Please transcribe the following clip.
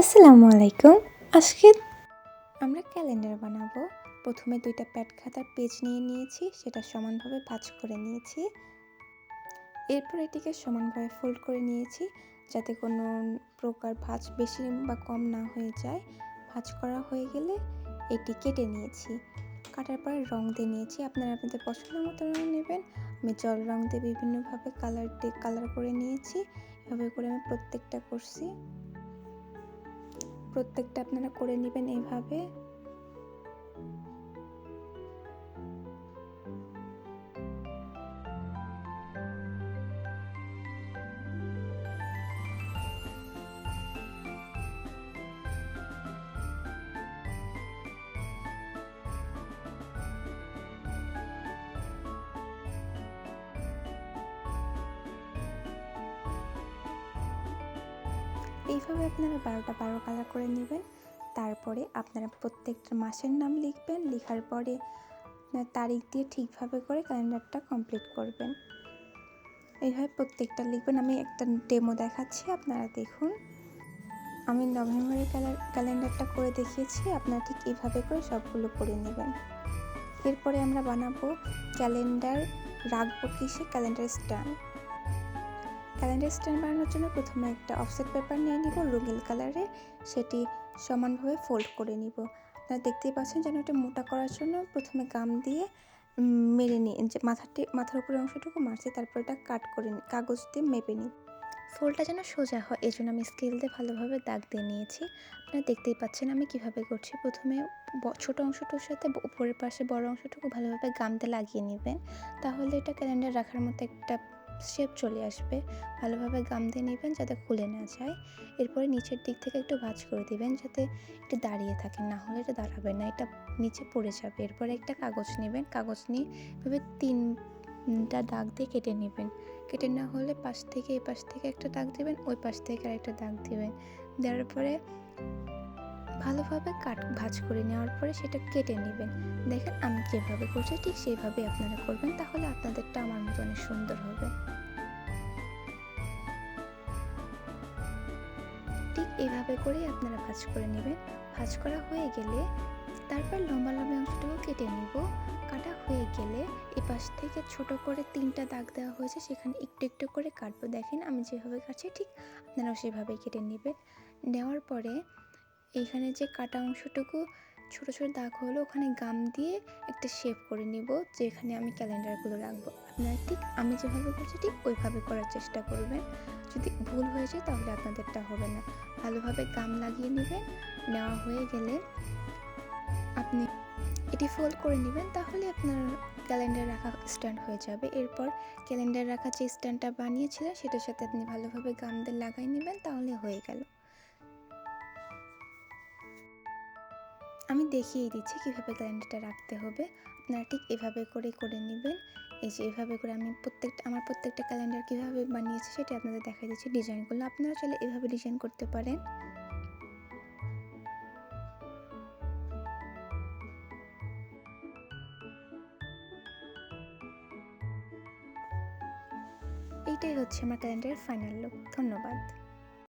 আসসালামু আলাইকুম। আজকে আমরা ক্যালেন্ডার বানাবো। প্রথমে দুইটা প্যাড খাতার পেজ নিয়ে নিয়েছি, সেটা সমানভাবে ভাঁজ করে নিয়েছি। এরপর এটিকে সমানভাবে ফোল্ড করে নিয়েছি, যাতে কোনো প্রকার ভাঁজ বেশি বা কম না হয়ে যায়। ভাঁজ করা হয়ে গেলে এটি কেটে নিয়েছি। কাটার পরে রং দিয়ে নিয়েছি। আপনারা আপনাদের পছন্দ মতো রং নেবেন। আমি জল রং দিয়ে বিভিন্নভাবে কালার দিয়ে কালার করে নিয়েছি। এভাবে করে আমি প্রত্যেকটা করছি। প্রত্যেকটা আপনারা করে নেবেন এভাবে এইভাবে আপনারা বারোটা বারো কালার করে নেবেন। তারপরে আপনারা প্রত্যেকটা মাসের নাম লিখবেন, লেখার পরে তারিখ দিয়ে ঠিকভাবে করে ক্যালেন্ডারটা কমপ্লিট করবেন। এইভাবে প্রত্যেকটা লিখবেন। আমি একটা ডেমো দেখাচ্ছি, আপনারা দেখুন। আমি নভেম্বরের ক্যালেন্ডারটা করে দেখিয়েছি, আপনারা ঠিক এইভাবে করে সবগুলো করে নেবেন। এরপরে আমরা বানাবো ক্যালেন্ডার, রাখব কিসে? ক্যালেন্ডার স্ট্যান্ড ক্যালেন্ডার স্ট্যান্ড বানানোর জন্য প্রথমে একটা অফসেট পেপার নিয়ে নিব, রঙিন কালারে। সেটি সমানভাবে ফোল্ড করে নিব। আপনারা দেখতেই পাচ্ছেন যেন এটা মোটা করার জন্য প্রথমে গাম দিয়ে মেরে নিই যে মাথাটি, মাথার উপরে অংশটুকু মারছি, তারপর এটা কাট করে নিই কাগজ দিয়ে মেপে নিই ফোলটা যেন সোজা হয় এই জন্য আমি স্কেল দিয়ে ভালোভাবে দাগ দিয়ে নিয়েছি। আপনারা দেখতেই পাচ্ছেন আমি কীভাবে করছি। প্রথমে ছোট অংশটুর সাথে উপরের পাশে বড় অংশটুকু ভালোভাবে গামতে লাগিয়ে নেবেন। তাহলে এটা ক্যালেন্ডার রাখার মতো একটা শেপ চলে আসবে। ভালোভাবে গাম দিয়ে নেবেন যাতে খুলে না যায়। এরপরে নিচের দিক থেকে একটু ভাঁজ করে দিবেন যাতে একটু দাঁড়িয়ে থাকে। না হলে এটা দাঁড়াবে না, এটা নিচে পড়ে যাবে। এরপরে একটা কাগজ নেবেন। কাগজ নিয়ে এভাবে তিনটা দাগ দিয়ে কেটে নেবেন। কেটে না হলে পাশ থেকে এই পাশ থেকে একটা দাগ দেবেন, ওই পাশ থেকে আরেকটা দাগ দেবেন। দেওয়ার পরে ভালোভাবে কাট, ভাজ করে নেওয়ার পরে সেটা কেটে নেবেন। দেখেন আমি যেভাবে করছি, ঠিক সেইভাবে আপনারা করবেন, তাহলে আপনাদেরটা আমার মতো অনেক সুন্দর হবে। ঠিক এভাবে করেই আপনারা ভাজ করে নেবেন। ভাজ করা হয়ে গেলে তারপর লম্বা লম্বা অংশটাও কেটে নিব। কাটা হয়ে গেলে এ পাশ থেকে ছোট করে তিনটা দাগ দেওয়া হয়েছে, সেখানে একটু একটু করে কাটবো। দেখেন আমি যেভাবে কাটছি, ঠিক আপনারাও সেভাবেই কেটে নেবেন। নেওয়ার পরে এইখানে যে কাটা অংশটুকু ছোট ছোট দাগ হলো, ওখানে গাম দিয়ে একটা শেপ করে নিব, যেখানে আমি ক্যালেন্ডারগুলো রাখব। আপনারা ঠিক আমি যেভাবে করছি, ঠিক ওইভাবে করার চেষ্টা করবেন। যদি ভুল হয়ে যায়, তাহলে আপনাদেরটা হবে না। ভালোভাবে গাম লাগিয়ে নেবেন, নেওয়া হয়ে গেলে আপনি এটি ফোল্ড করে নেবেন, তাহলে আপনার ক্যালেন্ডার রাখা স্ট্যান্ড হয়ে যাবে। এরপর ক্যালেন্ডার রাখা যে স্ট্যান্ডটা বানিয়েছিলেন সেটার সাথে আপনি ভালোভাবে গাম দিয়ে লাগাই নেবেন, তাহলে হয়ে গেল। আমি দেখিয়ে দিচ্ছি কীভাবে ক্যালেন্ডারটা রাখতে হবে। আপনারা ঠিক এভাবে করে করে নেবেন। এই যে এভাবে করে আমি প্রত্যেকটা, আমার প্রত্যেকটা ক্যালেন্ডার কীভাবে বানিয়েছি সেটা আপনাদের দেখা দিচ্ছি। ডিজাইনগুলো আপনারা চাইলে এভাবে ডিজাইন করতে পারেন। এইটাই হচ্ছে আমার ক্যালেন্ডারের ফাইনাল লুক ধন্যবাদ।